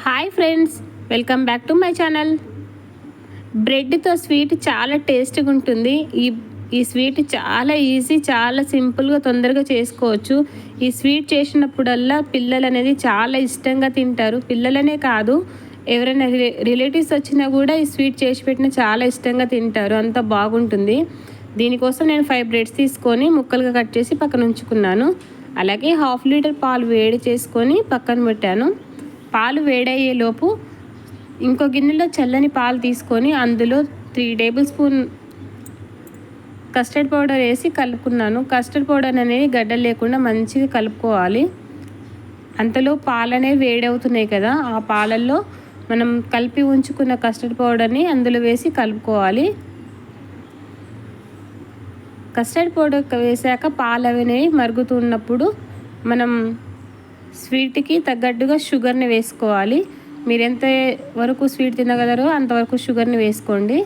Hi friends welcome back to my channel. బ్రెడ్తో sweet చాలా టేస్ట్గా ఉంటుంది. ఈ ఈ స్వీట్ చాలా ఈజీ చాలా సింపుల్గా తొందరగా చేసుకోవచ్చు. ఈ స్వీట్ చేసినప్పుడల్లా పిల్లలు అనేది చాలా ఇష్టంగా తింటారు. పిల్లలనే కాదు ఎవరైనా రిలేటివ్స్ వచ్చినా కూడా ఈ స్వీట్ చేసి పెట్టిన చాలా ఇష్టంగా తింటారు. అంత బాగుంటుంది. దీనికోసం నేను ఫైవ్ బ్రెడ్స్ తీసుకొని ముక్కలుగా కట్ చేసి పక్కన ఉంచుకున్నాను. అలాగే హాఫ్ లీటర్ పాలు వేడి చేసుకొని పక్కన పెట్టాను. పాలు వేడయ్యేలోపు ఇంకో గిన్నెలో చల్లని పాలు తీసుకొని అందులో three tablespoon custard powder వేసి కలుపుకున్నాను. కస్టర్డ్ పౌడర్ అనేది గడ్డలు లేకుండా మంచిగా కలుపుకోవాలి. అంతలో పాలు అనేవి వేడవుతున్నాయి కదా ఆ పాలల్లో మనం కలిపి ఉంచుకున్న కస్టర్డ్ పౌడర్ని అందులో వేసి కలుపుకోవాలి. కస్టర్డ్ పౌడర్ వేసాక పాలు అనేవి మరుగుతున్నప్పుడు మనం స్వీట్కి తగ్గట్టుగా షుగర్ని వేసుకోవాలి. మీరు ఎంత వరకు స్వీట్ తినగలరో అంతవరకు షుగర్ని వేసుకోండి.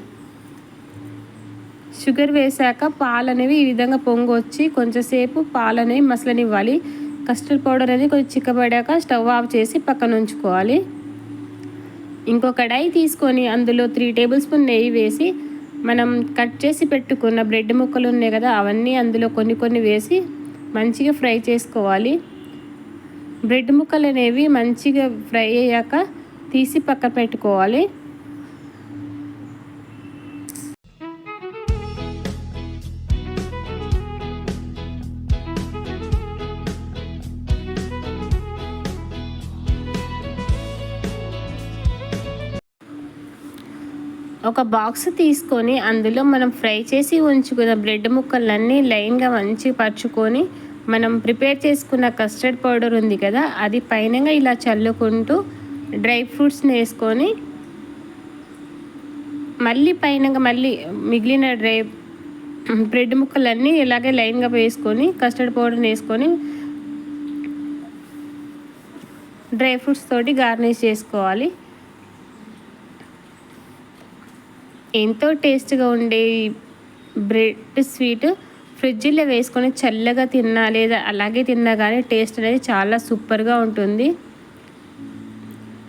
షుగర్ వేసాక పాలు అనేవి ఈ విధంగా పొంగు వచ్చి కొంచెంసేపు పాలు అనేవి మసలనివ్వాలి. కస్టర్డ్ పౌడర్ అనేది కొంచెం చిక్కబడాక స్టవ్ ఆఫ్ చేసి పక్కన ఉంచుకోవాలి ఇంకో కడాయి తీసుకొని అందులో త్రీ టేబుల్ స్పూన్ నెయ్యి వేసి మనం కట్ చేసి పెట్టుకున్న బ్రెడ్ ముక్కలు ఉన్నాయి కదా అవన్నీ అందులో కొన్ని కొన్ని వేసి మంచిగా ఫ్రై చేసుకోవాలి. బ్రెడ్ ముక్కలు అనేవి మంచిగా ఫ్రై అయ్యాక తీసి పక్క పెట్టుకోవాలి. ఒక బాక్స్ తీసుకొని అందులో మనం ఫ్రై చేసి ఉంచుకున్న బ్రెడ్ ముక్కలన్నీ లైన్గా మంచి పరుచుకొని మనం ప్రిపేర్ చేసుకున్న కస్టర్డ్ పౌడర్ ఉంది కదా అది పైన ఇలా చల్లుకుంటూ డ్రై ఫ్రూట్స్ని వేసుకొని మళ్ళీ పైన మళ్ళీ మిగిలిన డ్రై బ్రెడ్ ముక్కలన్నీ ఇలాగే లైన్గా వేసుకొని కస్టర్డ్ పౌడర్ని వేసుకొని డ్రై ఫ్రూట్స్ తోటి గార్నిష్ చేసుకోవాలి. ఎంతో టేస్ట్గా ఉండే బ్రెడ్ స్వీట్ ఫ్రిడ్జ్లో వేసుకొని చల్లగా తిన్నా లేదా అలాగే తిన్నా కానీ టేస్ట్ అనేది చాలా సూపర్గా ఉంటుంది.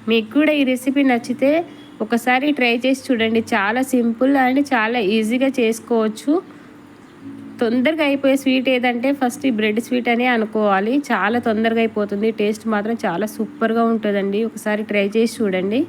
మీకు కూడా ఈ రెసిపీ నచ్చితే ఒకసారి ట్రై చేసి చూడండి. చాలా సింపుల్ అండ్ చాలా ఈజీగా చేసుకోవచ్చు. తొందరగా అయిపోయే స్వీట్ ఏదంటే ఫస్ట్ ఈ బ్రెడ్ స్వీట్ అనే అనుకోవాలి. చాలా తొందరగా అయిపోతుంది. టేస్ట్ మాత్రం చాలా సూపర్గా ఉంటుందండి. ఒకసారి ట్రై చేసి చూడండి.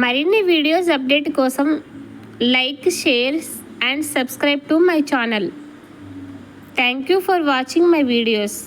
మరిన్ని వీడియోస్ అప్డేట్ కోసం like share and subscribe to my channel thank you for watching my videos